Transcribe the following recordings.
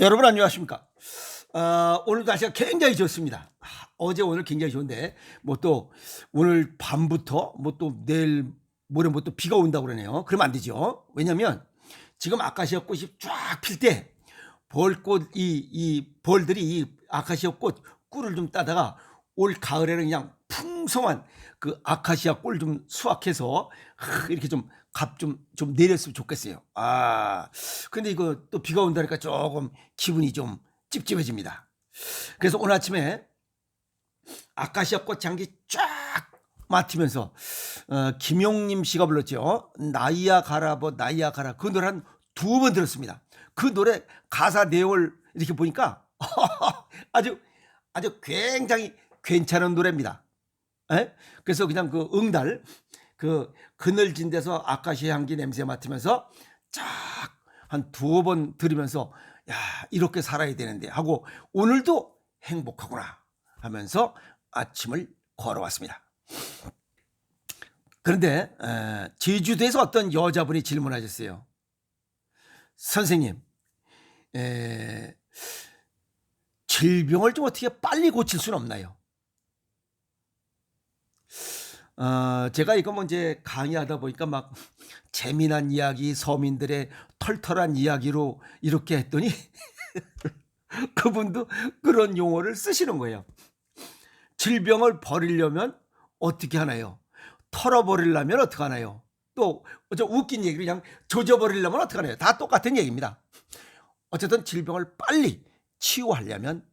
여러분 안녕하십니까? 어, 오늘 날씨가 굉장히 좋습니다. 아, 어제 오늘 굉장히 좋은데 뭐 또 오늘 밤부터 뭐 또 내일 모레 뭐 또 비가 온다고 그러네요. 그러면 안 되죠. 왜냐면 지금 아카시아 꽃이 쫙 필 때 벌꽃 이, 이 벌들이 이 아카시아 꽃 꿀을 좀 따다가 올 가을에는 그냥 풍성한 그 아카시아 꿀 좀 수확해서 하, 이렇게 좀 값 좀 좀 내렸으면 좋겠어요. 아 근데 이거 또 비가 온다니까 조금 기분이 좀 찝찝해집니다. 그래서 오늘 아침에 아카시아 꽃 향기 쫙 맡으면서 어, 김용림 씨가 불렀죠. 나이야 가라보 나이야 가라 그 노래 한 두 번 들었습니다. 그 노래 가사 내용을 이렇게 보니까 아주 아주 굉장히 괜찮은 노래입니다. 에? 그래서 그냥 그 응달 그 그늘진 데서 아카시아 향기 냄새 맡으면서 쫙 한두번 들으면서 야 이렇게 살아야 되는데 하고 오늘도 행복하구나 하면서 아침을 걸어왔습니다. 그런데 에, 제주도에서 어떤 여자분이 질문하셨어요. 선생님, 에, 질병을 좀 어떻게 빨리 고칠 수는 없나요? 어, 제가 이거 뭐 이제 강의하다 보니까 막 재미난 이야기, 서민들의 털털한 이야기로 이렇게 했더니 그분도 그런 용어를 쓰시는 거예요. 질병을 버리려면 어떻게 하나요? 털어버리려면 어떻게 하나요? 또, 저 웃긴 얘기를 그냥 조져버리려면 어떻게 하나요? 다 똑같은 얘기입니다. 어쨌든 질병을 빨리 치유하려면,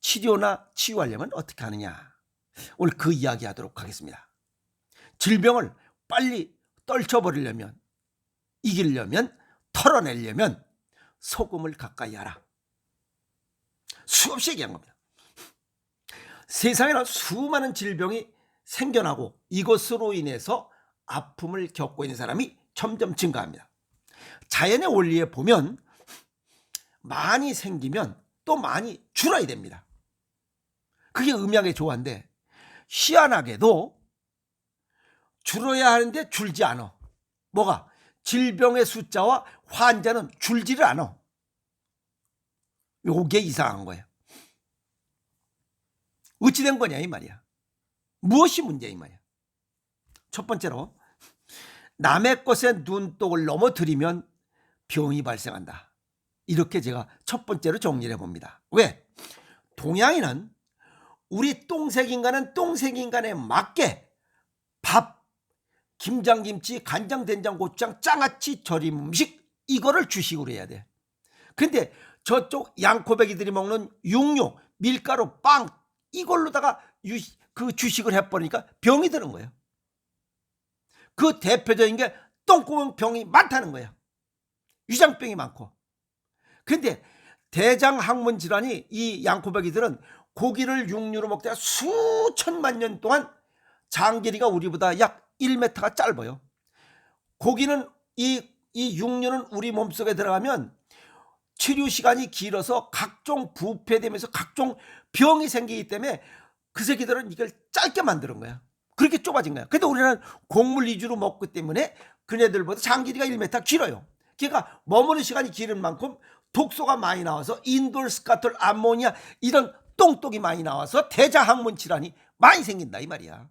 치료나 치유하려면 어떻게 하느냐. 오늘 그 이야기 하도록 하겠습니다. 질병을 빨리 떨쳐버리려면, 이기려면, 털어내려면 소금을 가까이 하라. 수없이 얘기한 겁니다. 세상에는 수많은 질병이 생겨나고 이것으로 인해서 아픔을 겪고 있는 사람이 점점 증가합니다. 자연의 원리에 보면 많이 생기면 또 많이 줄어야 됩니다. 그게 음양의 조화인데 희한하게도 줄어야 하는데 줄지 않아. 뭐가? 질병의 숫자와 환자는 줄지를 않아. 요게 이상한 거예요. 어찌 된 거냐 이 말이야. 무엇이 문제야 이 말이야. 첫 번째로 남의 것에 눈독을 넘어뜨리면 병이 발생한다. 이렇게 제가 첫 번째로 정리를 해봅니다. 왜? 동양인은 우리 똥색 인간은 똥색 인간에 맞게 밥, 김장김치, 간장, 된장, 고추장, 장아찌, 절임 음식 이거를 주식으로 해야 돼. 근데 저쪽 양코배기들이 먹는 육류, 밀가루, 빵 이걸로다가 유, 그 주식을 해버리니까 병이 드는 거예요. 그 대표적인 게 똥구멍 병이 많다는 거예요. 위장병이 많고. 근데 대장 항문 질환이 이 양코배기들은 고기를 육류로 먹다가 수천만 년 동안 장 길이가 우리보다 약 1m가 짧아요. 고기는 이, 이 육류는 우리 몸속에 들어가면 치료 시간이 길어서 각종 부패되면서 각종 병이 생기기 때문에 그 새끼들은 이걸 짧게 만드는 거야. 그렇게 좁아진 거야. 근데 우리는 곡물 위주로 먹기 때문에 그네들보다 장 길이가 1m 길어요. 그러니까 머무는 시간이 길은 만큼 독소가 많이 나와서 인돌, 스카톨, 암모니아 이런 똥똥이 많이 나와서 대자항문 질환이 많이 생긴다 이 말이야.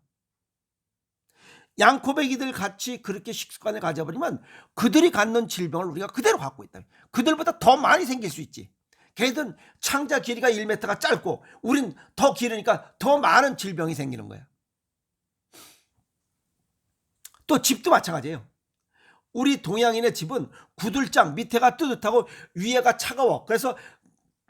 양코배기들 같이 그렇게 식습관을 가져버리면 그들이 갖는 질병을 우리가 그대로 갖고 있다. 그들보다 더 많이 생길 수 있지. 걔들은 창자 길이가 1m가 짧고 우린 더 길으니까 더 많은 질병이 생기는 거야. 또 집도 마찬가지예요. 우리 동양인의 집은 구들장 밑에가 뜨뜻하고 위에가 차가워. 그래서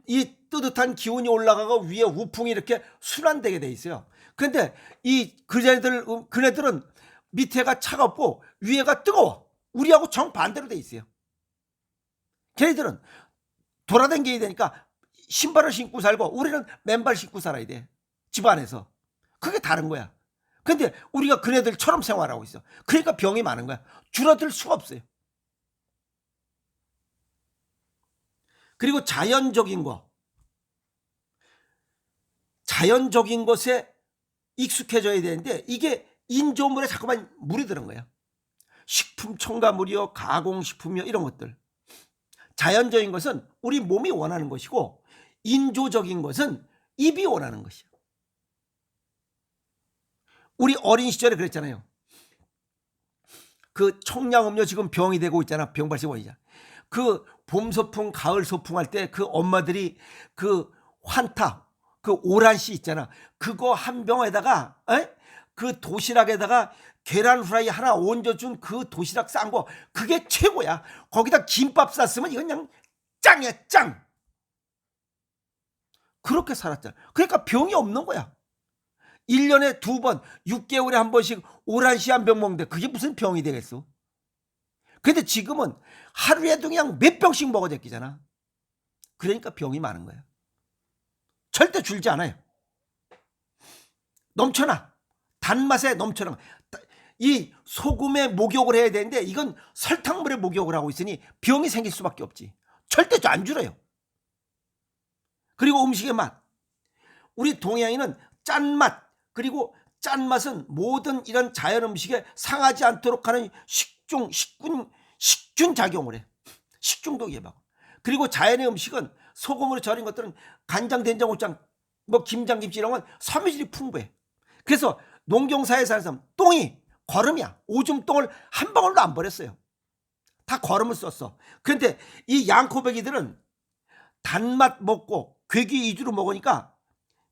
이 뜨뜻한 기운이 올라가고 위에 우풍이 이렇게 순환되게 돼 있어요. 근데 이 그네들 그네들은 밑에가 차갑고 위에가 뜨거워. 우리하고 정반대로 돼 있어요. 걔네들은 돌아다니게 되니까 신발을 신고 살고 우리는 맨발 신고 살아야 돼. 집 안에서. 그게 다른 거야. 근데 우리가 그네들처럼 생활하고 있어. 그러니까 병이 많은 거야. 줄어들 수가 없어요. 그리고 자연적인 거. 자연적인 것에 익숙해져야 되는데 이게 인조물에 자꾸만 물이 드는 거야. 식품 첨가물이요, 가공식품이요, 이런 것들. 자연적인 것은 우리 몸이 원하는 것이고 인조적인 것은 입이 원하는 것이요. 우리 어린 시절에 그랬잖아요. 그 청량음료 지금 병이 되고 있잖아. 병발생 원이잖아. 그봄 소풍, 가을 소풍 할 때 그 엄마들이 그 환타, 그 오란씨 있잖아. 그거 한 병에다가 에? 그 도시락에다가 계란 후라이 하나 얹어 준 그 도시락 싼 거 그게 최고야. 거기다 김밥 쌌으면 이건 그냥 짱이야 짱. 그렇게 살았잖아. 그러니까 병이 없는 거야. 1년에 두 번, 6개월에 한 번씩 오란 시 한 병 먹는데 그게 무슨 병이 되겠어? 근데 지금은 하루에도 그냥 몇 병씩 먹어야 되잖아. 그러니까 병이 많은 거야. 절대 줄지 않아요. 넘쳐나. 단맛에 넘쳐나. 이 소금에 목욕을 해야 되는데 이건 설탕물에 목욕을 하고 있으니 병이 생길 수밖에 없지. 절대 안 줄어요. 그리고 음식의 맛. 우리 동양인은 짠맛 그리고 짠맛은 모든 이런 자연 음식에 상하지 않도록 하는 식중 식균 식균 작용을 해. 식중독 예방. 그리고 자연의 음식은 소금으로 절인 것들은 간장, 된장, 고추장, 뭐 김장, 김치 이런 건 섬유질이 풍부해. 그래서 농경사에 사는 사람 똥이 거름이야. 오줌 똥을 한 방울도 안 버렸어요. 다 거름을 썼어. 그런데 이 양코배기들은 단맛 먹고 괴기 위주로 먹으니까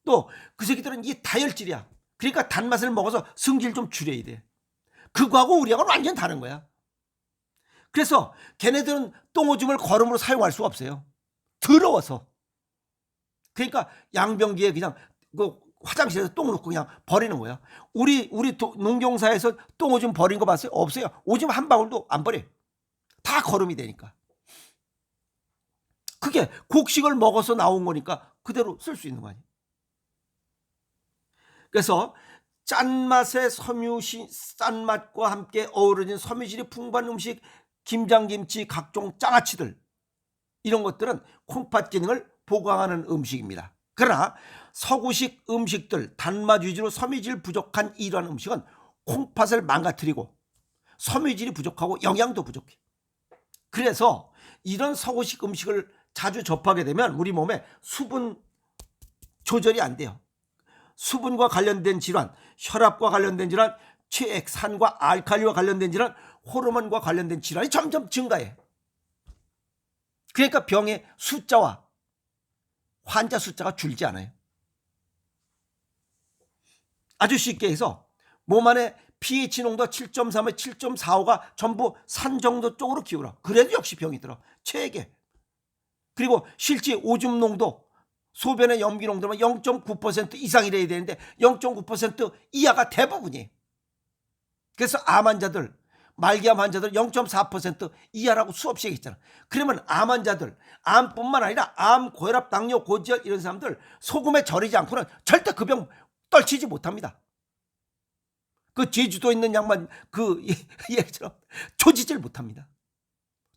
또 그 새끼들은 이 다혈질이야. 그러니까 단맛을 먹어서 승질 좀 줄여야 돼. 그거하고 우리하고는 완전 다른 거야. 그래서 걔네들은 똥오줌을 거름으로 사용할 수가 없어요. 더러워서. 그러니까 양변기에 그냥 그 화장실에서 똥 넣고 그냥 버리는 거야. 우리 우리 도- 농경사에서 똥 오줌 버린 거 봤어요? 없어요. 오줌 한 방울도 안 버려. 다 거름이 되니까. 그게 곡식을 먹어서 나온 거니까 그대로 쓸 수 있는 거 아니에요. 그래서 짠맛의 섬유시 짠맛과 함께 어우러진 섬유질이 풍부한 음식 김장김치 각종 장아찌들 이런 것들은 콩팥 기능을 보강하는 음식입니다. 그러나 서구식 음식들 단맛 위주로 섬유질 부족한 이러한 음식은 콩팥을 망가뜨리고 섬유질이 부족하고 영양도 부족해. 그래서 이런 서구식 음식을 자주 접하게 되면 우리 몸에 수분 조절이 안 돼요. 수분과 관련된 질환, 혈압과 관련된 질환, 체액, 산과 알칼리와 관련된 질환, 호르몬과 관련된 질환이 점점 증가해. 그러니까 병의 숫자와 환자 숫자가 줄지 않아요. 아주 쉽게 해서 몸 안에 pH 농도 7.3에 7.45가 전부 산 정도 쪽으로 기울어. 그래도 역시 병이 들어. 체액에. 그리고 실제 오줌 농도 소변의 염기 농도는 0.9% 이상이래야 되는데 0.9% 이하가 대부분이에요. 그래서 암 환자들, 말기암 환자들 0.4% 이하라고 수없이 얘기했잖아. 그러면 암 환자들, 암뿐만 아니라 암, 고혈압, 당뇨, 고지혈 이런 사람들 소금에 절이지 않고는 절대 그 병 떨치지 못합니다. 그 제주도에 있는 양반 그 얘처럼 조지질 못합니다.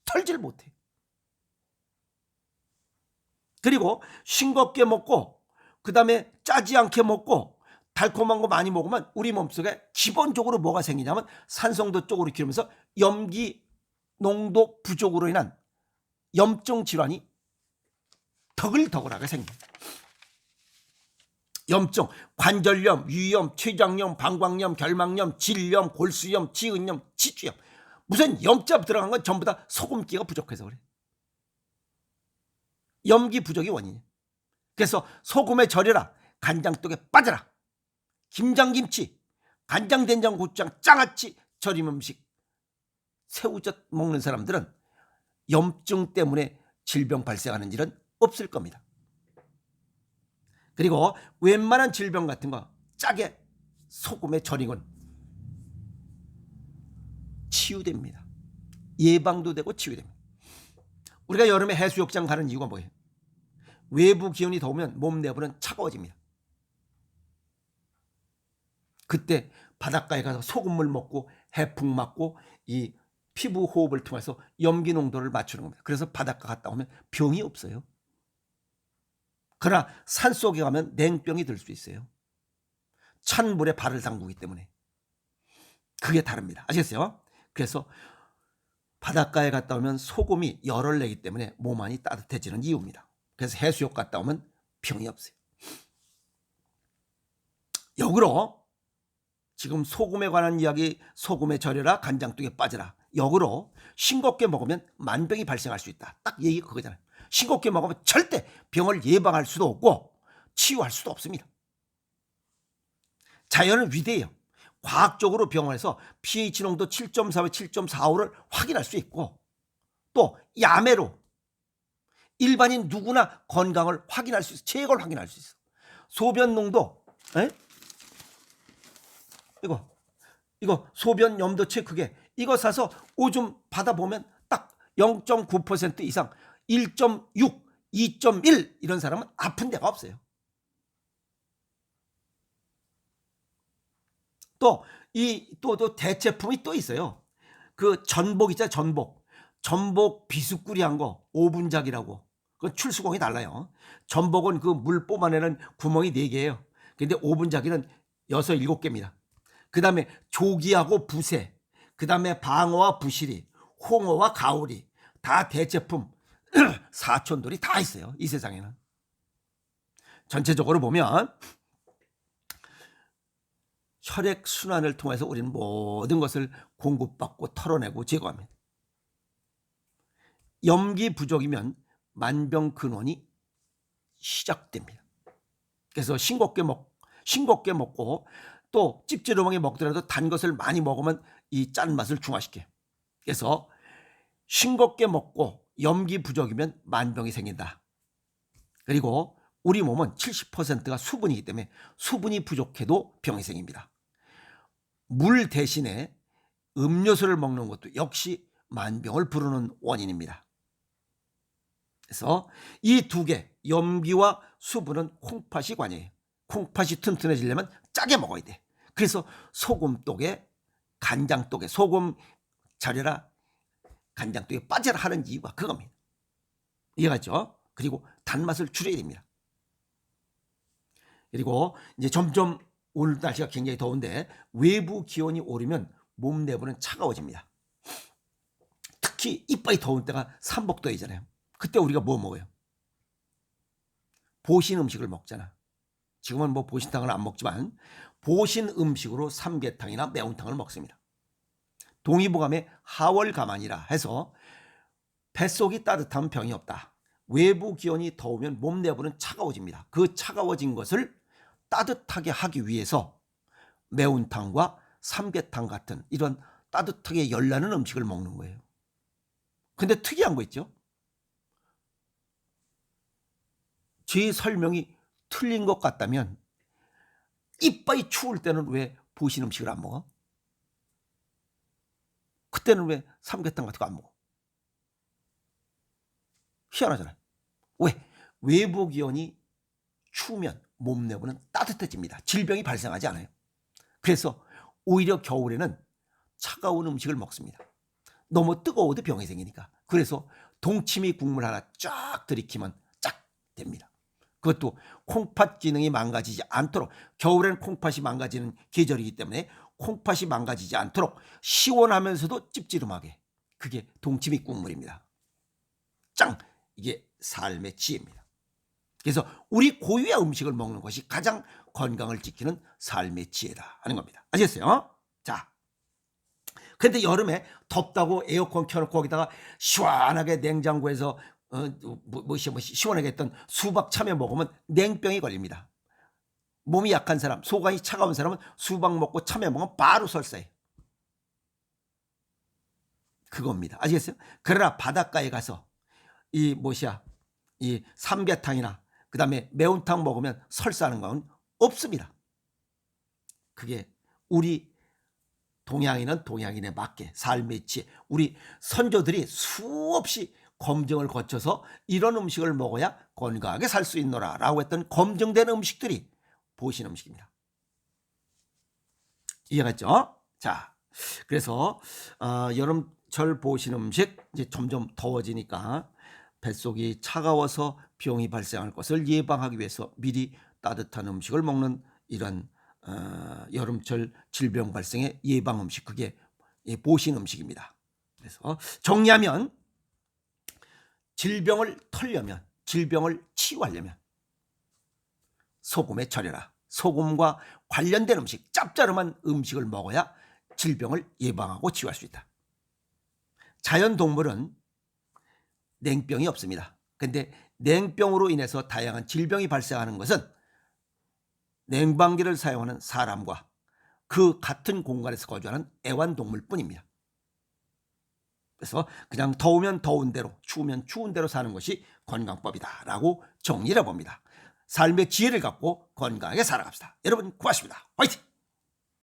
털질 못해. 그리고 싱겁게 먹고 그 다음에 짜지 않게 먹고 달콤한 거 많이 먹으면 우리 몸속에 기본적으로 뭐가 생기냐면 산성도 쪽으로 기르면서 염기 농도 부족으로 인한 염증 질환이 더글더글하게 생깁니다. 염증, 관절염, 위염, 췌장염, 방광염, 결막염, 질염, 골수염, 지은염, 치주염 무슨 염자 들어간 건 전부 다 소금기가 부족해서 그래. 염기 부족이 원인이에요. 그래서 소금에 절여라. 간장떡에 빠져라. 김장김치, 간장 된장 고추장, 장아찌, 절임 음식, 새우젓 먹는 사람들은 염증 때문에 질병 발생하는 일은 없을 겁니다. 그리고 웬만한 질병 같은 거 짜게 소금에 절이건 치유됩니다. 예방도 되고 치유됩니다. 우리가 여름에 해수욕장 가는 이유가 뭐예요? 외부 기온이 더우면 몸 내부는 차가워집니다. 그때 바닷가에 가서 소금물 먹고 해풍 맞고 이 피부 호흡을 통해서 염기 농도를 맞추는 겁니다. 그래서 바닷가 갔다 오면 병이 없어요. 그러나 산 속에 가면 냉병이 들 수 있어요. 찬 물에 발을 담그기 때문에. 그게 다릅니다. 아시겠어요? 그래서 바닷가에 갔다 오면 소금이 열을 내기 때문에 몸 안이 따뜻해지는 이유입니다. 그래서 해수욕 갔다 오면 병이 없어요. 역으로 지금 소금에 관한 이야기 소금에 절여라 간장둑에 빠져라 역으로 싱겁게 먹으면 만병이 발생할 수 있다. 딱 얘기가 그거잖아요. 싱겁게 먹으면 절대 병을 예방할 수도 없고 치유할 수도 없습니다. 자연은 위대해요. 과학적으로 병원에서 pH 농도 7.4와 7.45를 확인할 수 있고 또 야매로 일반인 누구나 건강을 확인할 수 있어. 체액을 확인할 수 있어. 소변 농도 에? 이거 이거 소변 염도체 그게 이거 사서 오줌 받아 보면 딱 0.9% 이상 1.6, 2.1 이런 사람은 아픈 데가 없어요. 또 이또또 대체품이 또 있어요. 그 전복 있잖아요. 전복. 전복 비스꾸리한 거 오분작이라고. 그 출수공이 달라요. 전복은 그 물 뽑아내는 구멍이 4개예요. 근데 오분작이는 6, 7개입니다. 그 다음에 조기하고 부세, 그 다음에 방어와 부시리, 홍어와 가오리 다 대체품 사촌들이 다 있어요. 이 세상에는. 전체적으로 보면 혈액 순환을 통해서 우리는 모든 것을 공급받고 털어내고 제거합니다. 염기 부족이면 만병 근원이 시작됩니다. 그래서 싱겁게 먹 싱겁게 먹고 또 찝찝하게 먹더라도 단 것을 많이 먹으면 이 짠맛을 중화시켜요. 그래서 싱겁게 먹고 염기 부족이면 만병이 생긴다. 그리고 우리 몸은 70%가 수분이기 때문에 수분이 부족해도 병이 생깁니다. 물 대신에 음료수를 먹는 것도 역시 만병을 부르는 원인입니다. 그래서 이 두 개, 염기와 수분은 콩팥이 관이에요. 콩팥이 튼튼해지려면 짜게 먹어야 돼. 그래서 소금독에 간장독에 소금 자려라 간장독에 빠져라 하는 이유가 그겁니다. 이해가죠? 그리고 단맛을 줄여야 됩니다. 그리고 이제 점점 오늘 날씨가 굉장히 더운데 외부 기온이 오르면 몸 내부는 차가워집니다. 특히 이빨이 더운 때가 삼복도이잖아요. 그때 우리가 뭐 먹어요? 보신 음식을 먹잖아. 지금은 뭐 보신탕을 안 먹지만 보신 음식으로 삼계탕이나 매운탕을 먹습니다. 동의보감에 하월가만이라 해서 뱃속이 따뜻하면 병이 없다. 외부 기온이 더우면 몸 내부는 차가워집니다. 그 차가워진 것을 따뜻하게 하기 위해서 매운탕과 삼계탕 같은 이런 따뜻하게 열나는 음식을 먹는 거예요. 근데 특이한 거 있죠? 제 설명이 틀린 것 같다면 이빨이 추울 때는 왜 보신 음식을 안 먹어? 그때는 왜 삼계탕 같은 거 안 먹어? 희한하잖아요. 왜? 외부 기온이 추우면 몸 내부는 따뜻해집니다. 질병이 발생하지 않아요. 그래서 오히려 겨울에는 차가운 음식을 먹습니다. 너무 뜨거워도 병이 생기니까. 그래서 동치미 국물 하나 쫙 들이키면 쫙 됩니다. 그것도 콩팥 기능이 망가지지 않도록 겨울엔 콩팥이 망가지는 계절이기 때문에 콩팥이 망가지지 않도록 시원하면서도 찝찝하게 그게 동치미 국물입니다. 짱! 이게 삶의 지혜입니다. 그래서 우리 고유의 음식을 먹는 것이 가장 건강을 지키는 삶의 지혜다 하는 겁니다. 아시겠어요? 자. 근데 여름에 덥다고 에어컨 켜놓고 거기다가 시원하게 냉장고에서 어, 뭐, 뭐, 뭐, 시원하게 했던 수박 참외 먹으면 냉병이 걸립니다. 몸이 약한 사람, 소관이 차가운 사람은 수박 먹고 참외 먹으면 바로 설사해. 그겁니다. 아시겠어요? 그러나 바닷가에 가서 이 뭐시야, 이 삼계탕이나 그 다음에 매운탕 먹으면 설사하는 건 없습니다. 그게 우리 동양인은 동양인에 맞게 삶의 지혜, 우리 선조들이 수없이 검증을 거쳐서 이런 음식을 먹어야 건강하게 살 수 있노라 라고 했던 검증된 음식들이 보신 음식입니다. 이해갔죠? 자, 그래서 어, 여름철 보신 음식 이제 점점 더워지니까 뱃속이 차가워서 병이 발생할 것을 예방하기 위해서 미리 따뜻한 음식을 먹는 이런 어, 여름철 질병 발생의 예방 음식 그게 보신 음식입니다. 그래서 정리하면 질병을 털려면 질병을 치유하려면 소금에 절여라. 소금과 관련된 음식, 짭짤한 음식을 먹어야 질병을 예방하고 치유할 수 있다. 자연 동물은 냉병이 없습니다. 근데 냉병으로 인해서 다양한 질병이 발생하는 것은 냉방기를 사용하는 사람과 그 같은 공간에서 거주하는 애완동물 뿐입니다. 그래서 그냥 더우면 더운 대로, 추우면 추운 대로 사는 것이 건강법이다라고 정리를 해봅니다. 삶의 지혜를 갖고 건강하게 살아갑시다. 여러분 고맙습니다. 화이팅!